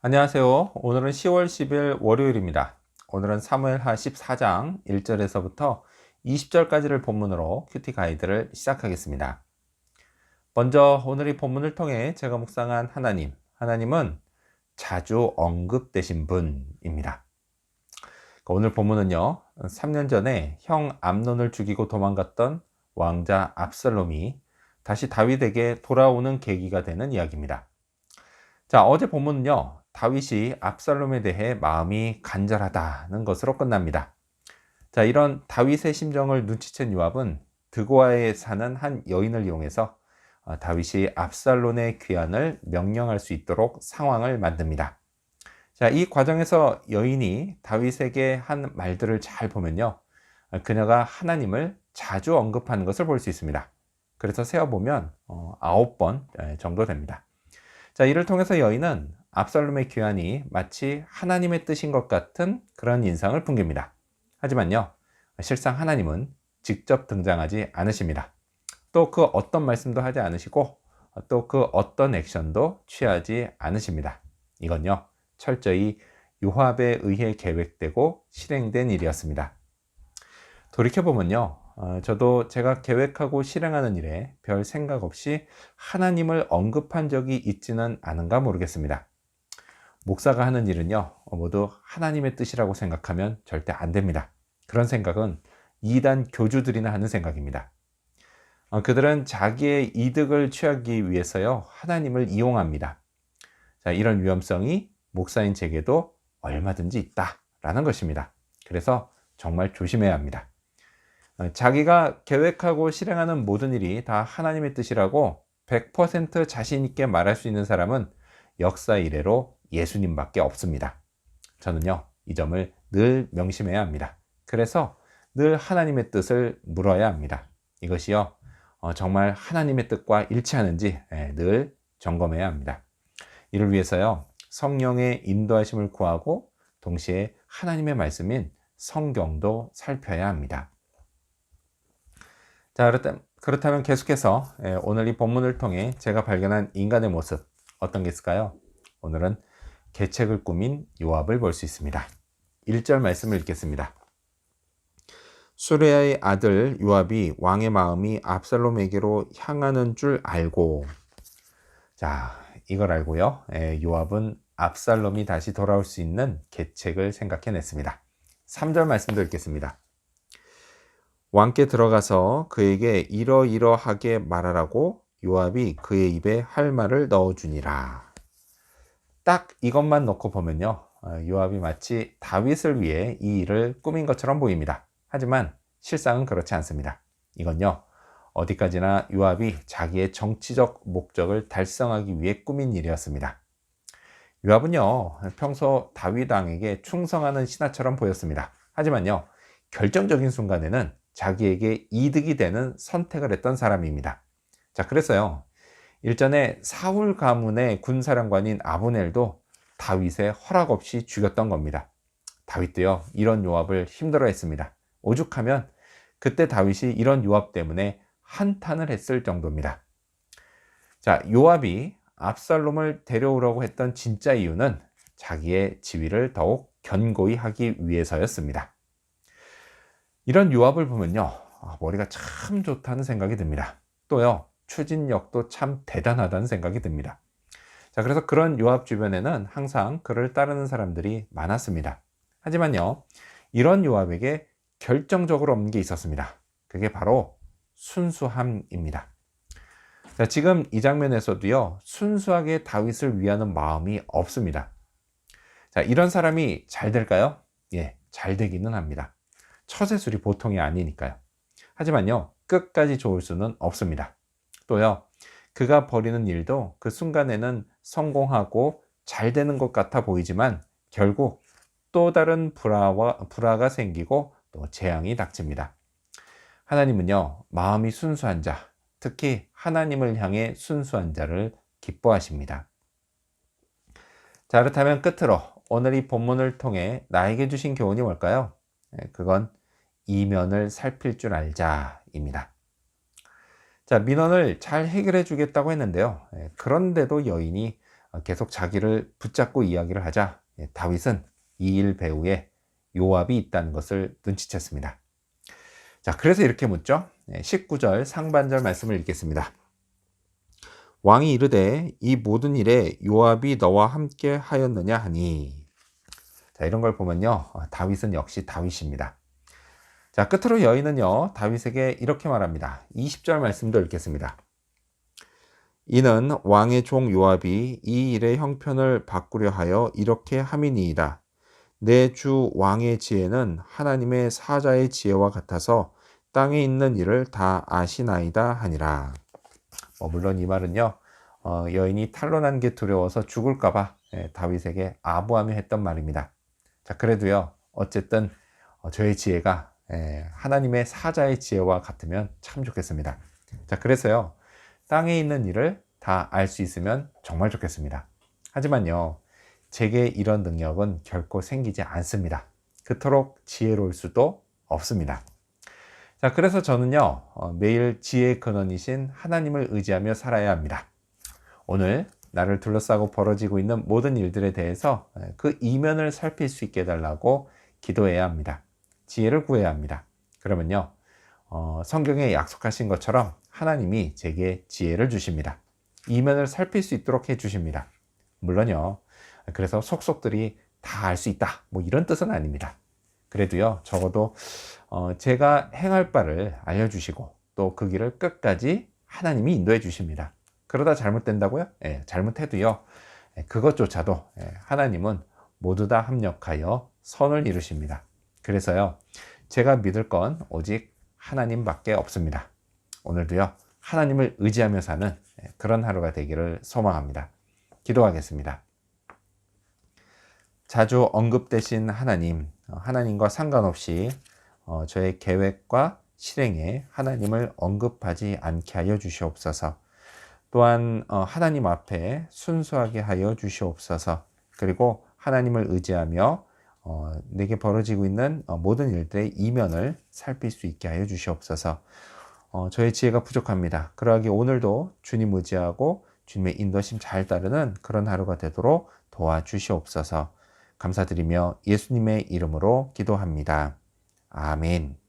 안녕하세요. 오늘은 10월 10일 월요일입니다. 오늘은 사무엘하 14장 1절에서부터 20절까지를 본문으로 큐티 가이드를 시작하겠습니다. 먼저 오늘 이 본문을 통해 제가 묵상한 하나님, 하나님은 자주 언급되신 분입니다. 오늘 본문은요, 3년 전에 형 암론을 죽이고 도망갔던 왕자 압살롬이 다시 다윗에게 돌아오는 계기가 되는 이야기입니다. 자, 어제 본문은요, 다윗이 압살롬에 대해 마음이 간절하다는 것으로 끝납니다. 자, 이런 다윗의 심정을 눈치챈 요압은 드고아에 사는 한 여인을 이용해서 어, 다윗이 압살롬의 귀환을 명령할 수 있도록 상황을 만듭니다. 자, 이 과정에서 여인이 다윗에게 한 말들을 잘 보면요. 그녀가 하나님을 자주 언급하는 것을 볼 수 있습니다. 그래서 세어보면 어, 아홉 번 정도 됩니다. 자, 이를 통해서 여인은 압살롬의 귀환이 마치 하나님의 뜻인 것 같은 그런 인상을 풍깁니다. 하지만요, 실상 하나님은 직접 등장하지 않으십니다. 또 그 어떤 말씀도 하지 않으시고 또 그 어떤 액션도 취하지 않으십니다. 이건요, 철저히 요합에 의해 계획되고 실행된 일이었습니다. 돌이켜보면요, 어, 저도 제가 계획하고 실행하는 일에 별 생각 없이 하나님을 언급한 적이 있지는 않은가 모르겠습니다. 목사가 하는 일은요, 모두 하나님의 뜻이라고 생각하면 절대 안 됩니다. 그런 생각은 이단 교주들이나 하는 생각입니다. 어, 그들은 자기의 이득을 취하기 위해서요, 하나님을 이용합니다. 자, 이런 위험성이 목사인 제게도 얼마든지 있다라는 것입니다. 그래서 정말 조심해야 합니다. 어, 자기가 계획하고 실행하는 모든 일이 다 하나님의 뜻이라고 100% 자신 있게 말할 수 있는 사람은 역사 이래로 예수님밖에 없습니다. 저는요, 이 점을 늘 명심해야 합니다. 그래서 늘 하나님의 뜻을 물어야 합니다. 이것이요, 어, 정말 하나님의 뜻과 일치하는지 예, 늘 점검해야 합니다. 이를 위해서요, 성령의 인도하심을 구하고 동시에 하나님의 말씀인 성경도 살펴야 합니다. 자, 그렇다 면 계속해서 예, 오늘 이 본문을 통해 제가 발견한 인간의 모습 어떤 게 있을까요? 오늘은 계책을 꾸민 요압을 볼 수 있습니다. 1절 말씀을 읽겠습니다. 수레아의 아들 요압이 왕의 마음이 압살롬에게로 향하는 줄 알고 자 이걸 알고요 예, 요압은 압살롬이 다시 돌아올 수 있는 계책을 생각해냈습니다. 3절 말씀도 읽겠습니다. 왕께 들어가서 그에게 이러이러하게 말하라고 요압이 그의 입에 할 말을 넣어주니라. 딱 이것만 놓고 보면요. 어, 요압이 마치 다윗을 위해 이 일을 꾸민 것처럼 보입니다. 하지만 실상은 그렇지 않습니다. 이건요. 어디까지나 요압이 자기의 정치적 목적을 달성하기 위해 꾸민 일이었습니다. 요압은요. 평소 다윗 왕에게 충성하는 신하처럼 보였습니다. 하지만요. 결정적인 순간에는 자기에게 이득이 되는 선택을 했던 사람입니다. 자, 그래서요. 일전에 사울 가문의 군사령관인 아브넬도 다윗의 허락 없이 죽였던 겁니다. 다윗도요, 이런 요압을 힘들어했습니다. 오죽하면 그때 다윗이 이런 요압 때문에 한탄을 했을 정도입니다. 자, 요압이 압살롬을 데려오려고 했던 진짜 이유는 자기의 지위를 더욱 견고히 하기 위해서였습니다. 이런 요압을 보면요, 아, 머리가 참 좋다는 생각이 듭니다. 또요, 추진력도 참 대단하다는 생각이 듭니다. 자, 그래서 그런 요압 주변에는 항상 그를 따르는 사람들이 많았습니다. 하지만요, 이런 요압에게 결정적으로 없는 게 있었습니다. 그게 바로 순수함입니다. 자, 지금 이 장면에서도요, 순수하게 다윗을 위하는 마음이 없습니다. 자, 이런 사람이 잘 될까요? 예, 잘 되기는 합니다. 처세술이 보통이 아니니까요. 하지만요, 끝까지 좋을 수는 없습니다. 또요, 그가 벌이는 일도 그 순간에는 성공하고 잘 되는 것 같아 보이지만 결국 또 다른 불화와, 불화가 생기고 또 재앙이 닥칩니다. 하나님은요, 마음이 순수한 자, 특히 하나님을 향해 순수한 자를 기뻐하십니다. 자, 그렇다면 끝으로 오늘 이 본문을 통해 나에게 주신 교훈이 뭘까요? 예, 그건 이면을 살필 줄 알자입니다. 자, 민원을 잘 해결해 주겠다고 했는데요. 예, 그런데도 여인이 어, 계속 자기를 붙잡고 이야기를 하자 예, 다윗은 이일 배후에 요압이 있다는 것을 눈치챘습니다. 자, 그래서 이렇게 묻죠. 19절 상반절 말씀을 읽겠습니다. 왕이 이르되 이 모든 일에 요압이 너와 함께 하였느냐 하니 자, 이런 걸 보면요. 어, 다윗은 역시 다윗입니다. 자, 끝으로 여인은요. 다윗에게 이렇게 말합니다. 20절 말씀도 읽겠습니다. 이는 왕의 종 요압이 이 일의 형편을 바꾸려 하여 이렇게 함이니이다. 내 주 왕의 지혜는 하나님의 사자의 지혜와 같아서 땅에 있는 일을 다 아시나이다 하니라. 뭐 물론 이 말은요. 어, 여인이 탄론한 게 두려워서 죽을까봐 예, 다윗에게 아부하며 했던 말입니다. 자 그래도요. 어쨌든 어, 저의 지혜가 예, 하나님의 사자의 지혜와 같으면 참 좋겠습니다. 자 그래서요. 땅에 있는 일을 다 알 수 있으면 정말 좋겠습니다. 하지만요. 제게 이런 능력은 결코 생기지 않습니다. 그토록 지혜로울 수도 없습니다. 자, 그래서 저는요, 어, 매일 지혜의 근원이신 하나님을 의지하며 살아야 합니다. 오늘 나를 둘러싸고 벌어지고 있는 모든 일들에 대해서 그 이면을 살필 수 있게 해달라고 기도해야 합니다. 지혜를 구해야 합니다. 그러면요, 어, 성경에 약속하신 것처럼 하나님이 제게 지혜를 주십니다. 이면을 살필 수 있도록 해주십니다. 물론요, 그래서 속속들이 다 알 수 있다. 뭐 이런 뜻은 아닙니다. 그래도요, 적어도 어, 제가 행할 바를 알려주시고 또 그 길을 끝까지 하나님이 인도해 주십니다. 그러다 잘못된다고요? 예, 잘못해도요, 예, 그것조차도 예, 하나님은 모두 다 합력하여 선을 이루십니다. 그래서요, 제가 믿을 건 오직 하나님밖에 없습니다. 오늘도요, 하나님을 의지하며 사는 예, 그런 하루가 되기를 소망합니다. 기도하겠습니다. 자주 언급되신 하나님, 어, 하나님과 상관없이 어, 저의 계획과 실행에 하나님을 언급하지 않게 하여 주시옵소서. 또한 어, 하나님 앞에 순수하게 하여 주시옵소서. 그리고 하나님을 의지하며 내게 벌어지고 있는 모든 일들의 이면을 살필 수 있게 하여 주시옵소서. 저의 지혜가 부족합니다. 그러하기 오늘도 주님 의지하고 주님의 인도심 잘 따르는 그런 하루가 되도록 도와주시옵소서. 감사드리며 예수님의 이름으로 기도합니다. 아멘.